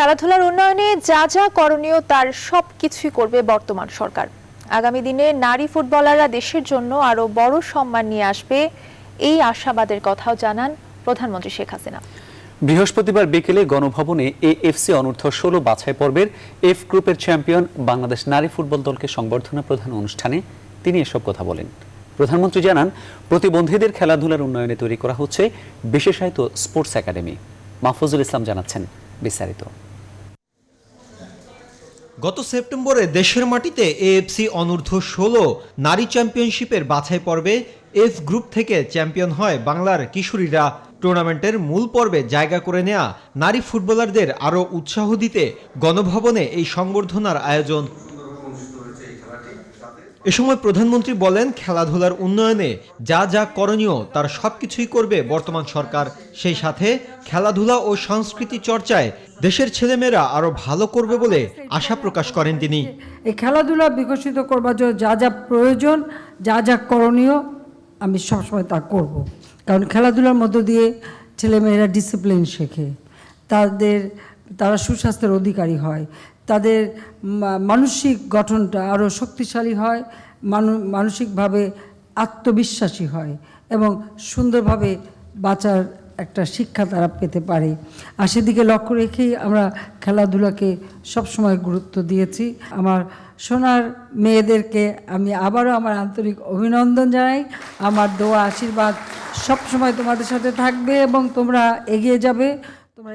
খেলাধুলার উন্নয়নে যা যা করণীয় তার সব কিছুই করবে বর্তমান সরকার। আগামী দিনে নারী ফুটবলাররা দেশের জন্য আরও বড় সম্মান নিয়ে আসবে, এই আশাবাদের কথাও জানান প্রধানমন্ত্রী শেখ হাসিনা। বৃহস্পতিবার বিকেলে গণভবনে এএফসি অনূর্ধ্ব ষোলো বাছাই পর্বের এফ গ্রুপের চ্যাম্পিয়ন বাংলাদেশ নারী ফুটবল দলকে সংবর্ধনা প্রধান অনুষ্ঠানে তিনি এসব কথা বলেন। প্রধানমন্ত্রী জানান, প্রতিবন্ধীদের খেলাধুলার উন্নয়নে তৈরি করা হচ্ছে বিশেষায়িত স্পোর্টস একাডেমি। মাহফুজুল ইসলাম জানাচ্ছেন বিস্তারিত। গত সেপ্টেম্বরে দেশের মাটিতে এএফসি অনূর্ধ্ব ষোলো নারী চ্যাম্পিয়নশিপের বাছাই পর্বে এফ গ্রুপ থেকে চ্যাম্পিয়ন হয় বাংলার কিশোরীরা। টুর্নামেন্টের মূল পর্বে জায়গা করে নেয়া নারী ফুটবলারদের আরও উৎসাহ দিতে গণভবনে এই সংবর্ধনার আয়োজন। এ সময় প্রধানমন্ত্রী বলেন, খেলাধুলার উন্নয়নে যা যা করণীয় তার সবকিছুই করবে বর্তমান সরকার। সেই সাথে খেলাধুলা ও সংস্কৃতি চর্চায় দেশের ছেলেমেয়েরা আরও ভালো করবে বলে আশা প্রকাশ করেন তিনি। এই খেলাধুলা বিকশিত করবার জন্য যা যা প্রয়োজন, যা যা করণীয়, আমি সবসময় তা করব। কারণ খেলাধুলার মধ্য দিয়ে ছেলেমেয়েরা ডিসিপ্লিন শেখে। তাদের তারা সুস্বাস্থ্যের অধিকারী হয়। তাদের মানসিক গঠনটা আরও শক্তিশালী হয়, মানু, মানসিকভাবে আত্মবিশ্বাসী হয় এবং সুন্দরভাবে বাঁচার একটা শিক্ষা তারা পেতে পারে। আর সেদিকে লক্ষ্য রেখেই আমরা খেলাধুলাকে সবসময় গুরুত্ব দিয়েছি। আমার সোনার মেয়েদেরকে আমি আবারও আমার আন্তরিক অভিনন্দন জানাই। আমার দোয়া, আশীর্বাদ সবসময় তোমাদের সাথে থাকবে এবং তোমরা এগিয়ে যাবে।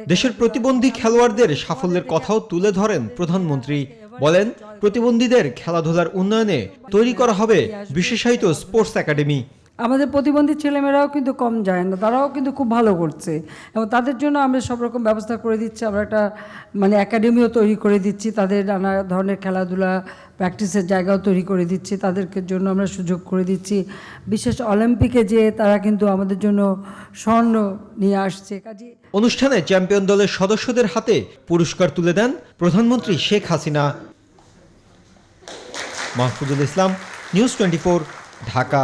দেশের প্রতিবন্ধী খেলোয়াড়দের সাফল্যের কথাও তুলে ধরেন প্রধানমন্ত্রী। বলেন প্রতিবন্ধীদের খেলাধুলার উন্নয়নে তৈরি করা হবে বিশেষায়িত স্পোর্টস একাডেমি। আমাদের প্রতিবন্ধী ছেলেমেয়েরাও কিন্তু কম যায় না, তারাও কিন্তু খুব ভালো করছে। এবং তাদের জন্য আমরা সব রকম ব্যবস্থা করে দিচ্ছি, আমরা একটা মানে একাডেমিও তৈরি করে দিচ্ছি, তাদের নানা ধরনের খেলাধুলা প্র্যাকটিসের জায়গাও তৈরি করে দিচ্ছি, তাদেরকে জন্য আমরা সুযোগ করে দিচ্ছি। বিশেষ অলিম্পিকে যে তারা কিন্তু আমাদের জন্য স্বর্ণ নিয়ে আসছে, কাজে অনুষ্ঠানে চ্যাম্পিয়ন দলের সদস্যদের হাতে পুরস্কার তুলে দেন প্রধানমন্ত্রী Sheikh Hasina. Mahfuzul Islam, news twenty Dhaka.